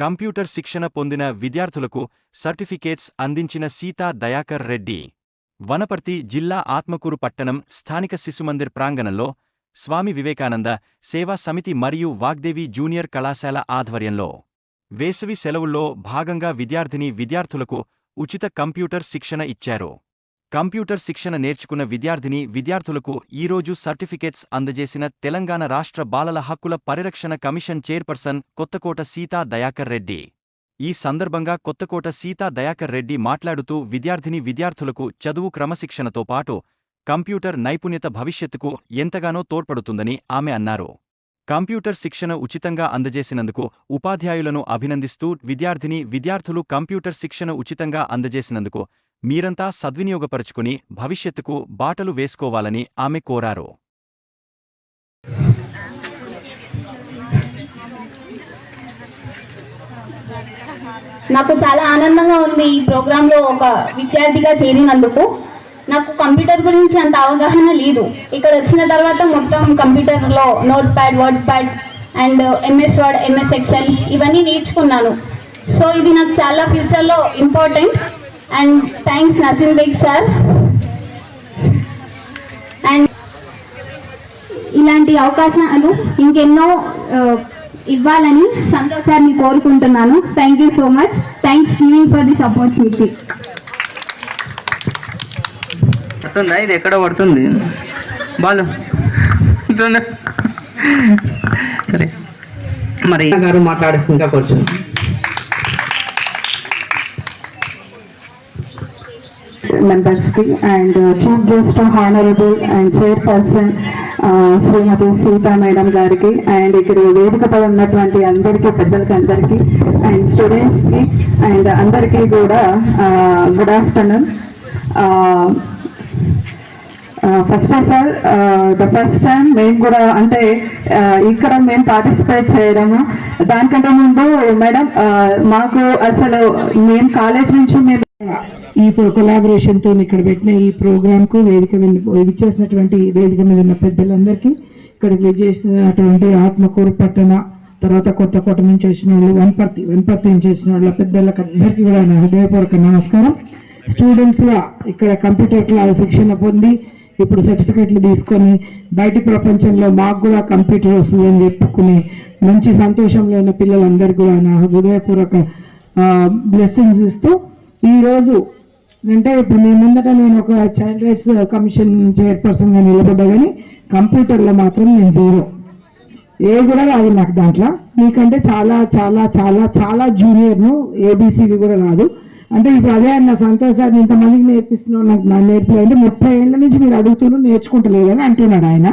Computer శిక్షణ పొందిన విద్యార్థులకు సర్టిఫికేట్స్ అందించిన సీతా దయాకర్ రెడ్డి. వనపర్తి జిల్లా ఆత్మకూరు పట్టణం స్థానిక శిశుమందిర్ ప్రాంగణంలో స్వామి వివేకానంద సేవా సమితి మరియు వాగ్దేవి జూనియర్ కళాశాల ఆధ్వర్యంలో వేసవి సెలవుల్లో భాగంగా విద్యార్థిని విద్యార్థులకు ఉచిత కంప్యూటర్ శిక్షణ ఇచ్చారు. కంప్యూటర్ శిక్షణ నేర్చుకున్న విద్యార్థిని విద్యార్థులకు ఈరోజు సర్టిఫికేట్స్ అందజేసిన తెలంగాణ రాష్ట్ర బాలల హక్కుల పరిరక్షణ కమిషన్ చైర్పర్సన్ కొత్తకోట సీతా దయాకర్ రెడ్డి. ఈ సందర్భంగా కొత్తకోట సీతా దయాకర్ రెడ్డి మాట్లాడుతూ విద్యార్థిని విద్యార్థులకు చదువు క్రమశిక్షణతో పాటు కంప్యూటర్ నైపుణ్యత భవిష్యత్తుకు ఎంతగానో తోడ్పడుతుందని ఆమె అన్నారు. కంప్యూటర్ శిక్షణ ఉచితంగా అందజేసినందుకు ఉపాధ్యాయులను అభినందిస్తూ విద్యార్థిని విద్యార్థులు కంప్యూటర్ శిక్షణ ఉచితంగా అందజేసినందుకు మీరంతా సద్వినియోగపరుచుకుని భవిష్యత్తుకు బాటలు వేసుకోవాలని ఆమె కోరారు. నాకు చాలా ఆనందంగా ఉంది ఈ ప్రోగ్రాంలో ఒక విద్యార్థిగా చేరినందుకు. నాకు కంప్యూటర్ గురించి అంత అవగాహన లేదు. ఇక్కడ వచ్చిన తర్వాత మొత్తం కంప్యూటర్లో note pad word pad and MS word MS excel ఇవన్నీ నేర్చుకున్నాను. సో ఇది నాకు చాలా ఫ్యూచర్లో important. And thanks Naseem Baig sir and ఇలాంటి అవకాశాలు ఇంకెన్నో ఇవ్వాలని సంతోష్ సార్ని కోరుకుంటున్నాను. Thank you so much thanks giving for this opportunity పడుతుందా? ఇది ఎక్కడ పడుతుంది. బాలు? సరే. మరి గారు మాట్లాడిస్తుందిగా కూర్చొని members కి. And chief guest honourable and chairperson Srimati Seetha madam గారికి అండ్ ఇక్కడ వేదికపై ఉన్నటువంటి అందరికీ పెద్దలకి అందరికీ అండ్ స్టూడెంట్స్కి అండ్ అందరికీ కూడా uh, good afternoon first of all the first time మేము కూడా అంటే ఇక్కడ మేము పార్టిసిపేట్ చేయడము. దానికంటే ముందు మేడం మాకు అసలు మేము కాలేజ్ నుంచి మేము ఈ కొలాబరేషన్తో ఇక్కడ పెట్టిన ఈ ప్రోగ్రామ్కు వేదిక మీద ఇచ్చేసినటువంటి వేదిక మీద ఉన్న పెద్దలందరికీ ఇక్కడికి చేసినటువంటి ఆత్మకూరు పట్టణ తర్వాత కొత్త కోట నుంచి వచ్చిన వాళ్ళు వనపర్తి వనపర్తి నుంచి వచ్చిన వాళ్ళ పెద్దలకు అందరికీ కూడా నా హృదయపూర్వక నమస్కారం. స్టూడెంట్స్గా ఇక్కడ కంప్యూటర్ క్లాస్ శిక్షణ పొంది ఇప్పుడు సర్టిఫికెట్లు తీసుకొని బయటి ప్రపంచంలో మాకు కూడా కంప్యూటర్ వస్తుందని చెప్పుకుని మంచి సంతోషంలో ఉన్న పిల్లలందరికీ కూడా నా హృదయపూర్వక బ్లెస్సింగ్స్ ఇస్తూ ఈరోజు అంటే ఇప్పుడు మీ ముందట నేను ఒక చైల్డ్ రైట్స్ కమిషన్ చైర్పర్సన్గా నిలబడ్డా కానీ కంప్యూటర్లో మాత్రం నేను జీరో ఏ కూడా రాదు నాకు దాంట్లో. మీకంటే చాలా చాలా చాలా చాలా జూనియర్ను ఏబీసీవి కూడా రాదు. అంటే ఇప్పుడు అదే అన్న సంతోషాన్ని ఇంతమందికి నేర్పిస్తున్నావు నాకు నాకు నేర్పలేదు అంటే ముప్పై ఏళ్ళ నుంచి మీరు అడుగుతున్నారు నేర్చుకుంటలేదు అని అంటున్నాడు ఆయన.